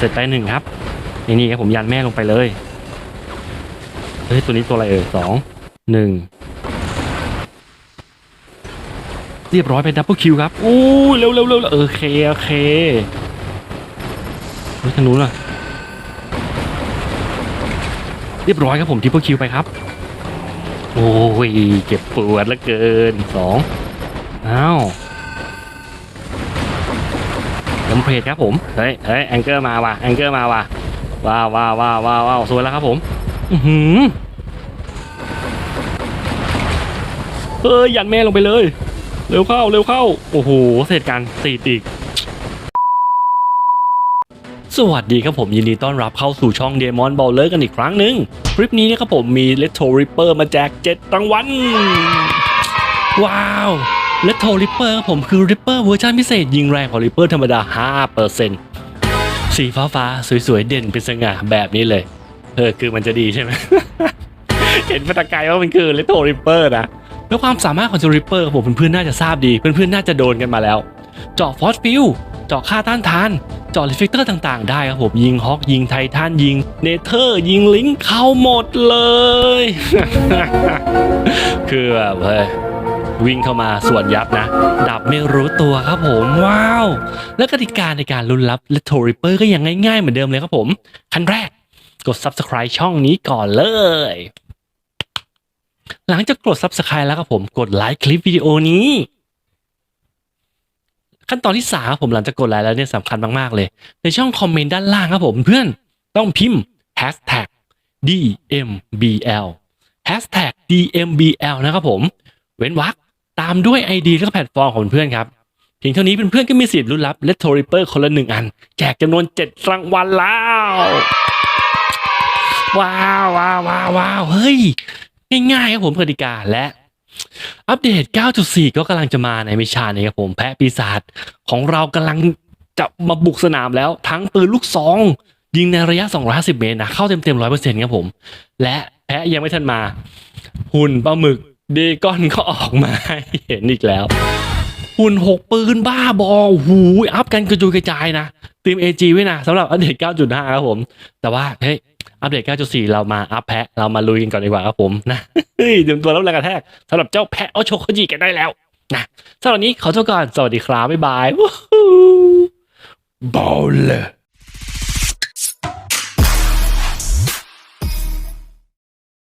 เสร็จไปหนึ่งครับนี่นี่ครับผมยันแม่ลงไปเลยเฮ้ยตัวนี้ตัวอะไรเอ่ยสองหนึ่งเรียบร้อยเป็นดับเบิลคิวครับอู้เร็วเร็วเร็วโอเคโอเคเฮ้ยทางนู้นล่ะเรียบร้อยครับผมทิปเปิลคิวไปครับ โอ้ยเจ็บปวดเหลือเกินสองอ้าว ลมเพลทครับผม เฮ้ยเฮ้ยแองเกอร์มาว่ะแองเกอร์มาว่ะว้าวว้าวว้าวว้าวว้าวสวยแล้วครับผม อือหือเฮ้ยยันแม่ลงไปเลย เร็วเข้า เร็วเข้า โอ้โห เสร็จกันตีดอีกสวัสดีครับผมยินดีต้อนรับเข้าสู่ช่อง Demon Baller กันอีกครั้งหนึ่งคลิปนี้นะครับผมมี Letto Ripper มาแจก 7รางวัลว้าว Letto Ripper ครับผมคือ Ripper เวอร์ชันพิเศษยิงแรงกว่า Ripper ธรรมดา 5%สีฟ้าฟ้าๆสวยๆ เด่นเป็นสง่าแบบนี้เลย เออ คือมันจะดีใช่ไหม เห็นพัตะกายว่ามันคือ Letto Ripper นะ แล้วความสามารถของเจ้า Ripper ครับผมเพื่อนๆน่าจะทราบดี เพื่อนๆน่าจะโดนกันมาแล้ว เจาะฟอสฟิลเจาะค่าต้านทานเจาะรีเฟกเตอร์ต่างๆ ได้ครับผมยิงฮอกยิงไททันยิงเนเธอร์ยิงลิงเข้าหมดเลย คือแบบเฮ้ย วิ่งเข้ามาส่วนยับนะ ดับไม่รู้ตัวครับผมว้าว และกติกาในการลุ้นรับและโทริเปอร์ก็ยังง่ายๆเหมือนเดิมเลยครับผมขั้นแรกกด Subscribe ช่องนี้ก่อนเลย หลังจากกด Subscribe แล้วครับผมกดไลค์คลิปวิดีโอนี้ ขั้นตอนที่สามครับผมหลังจากกดไลค์แล้วเนี่ยสำคัญมากๆเลย ในช่องคอมเมนต์ด้านล่างครับผมเพื่อนต้องพิมพ์ hashtag DMBL hashtag DMBL นะครับผม เว้นวรรค ตามด้วย ID และแพลตฟอร์มของเพื่อนครับเพียงเท่านี้เพื่อนๆก็มีสิทธิ์ลุ้นรับ Letto Ripper คนละหนึ่งอัน แจกจำนวน7รางวัลแล้วว้าวว้าวว้าวว้าวเฮ้ย ง่ายๆครับผมกติกาและ อัปเดต 9.4 ก็กำลังจะมาในไม่ช้านี้ครับผมแพะปีศาจของเรากำลังจะมาบุกสนามแล้วทั้งปืนลูกซอง ยิงในระยะ 250 เมตรนะเข้าเต็มๆ 100%ครับผม และแพะยังไม่ทันมา หุ่นปลาหมึก เดกอนก็ออกมาเห็นอีกแล้วหุ่นหกปืนบ้าบอหูอัพกันกระจุยกระจายนะเตรียม AG ไว้นะสำหรับอัปเดต 9.5 ครับผม แต่ว่าเฮ้ยอัปเดต 9.4 เรามาอัพแพะ เรามาลุยกันก่อนดีกว่าครับผมนะเฮ้ยเตรียมตัวรับแรงกระแทกสำหรับเจ้าแพะโอโชโคจิกันได้แล้วนะสำหรับนี้ขอตัวก่อน สวัสดีครับ บ๊ายบายบอลเลย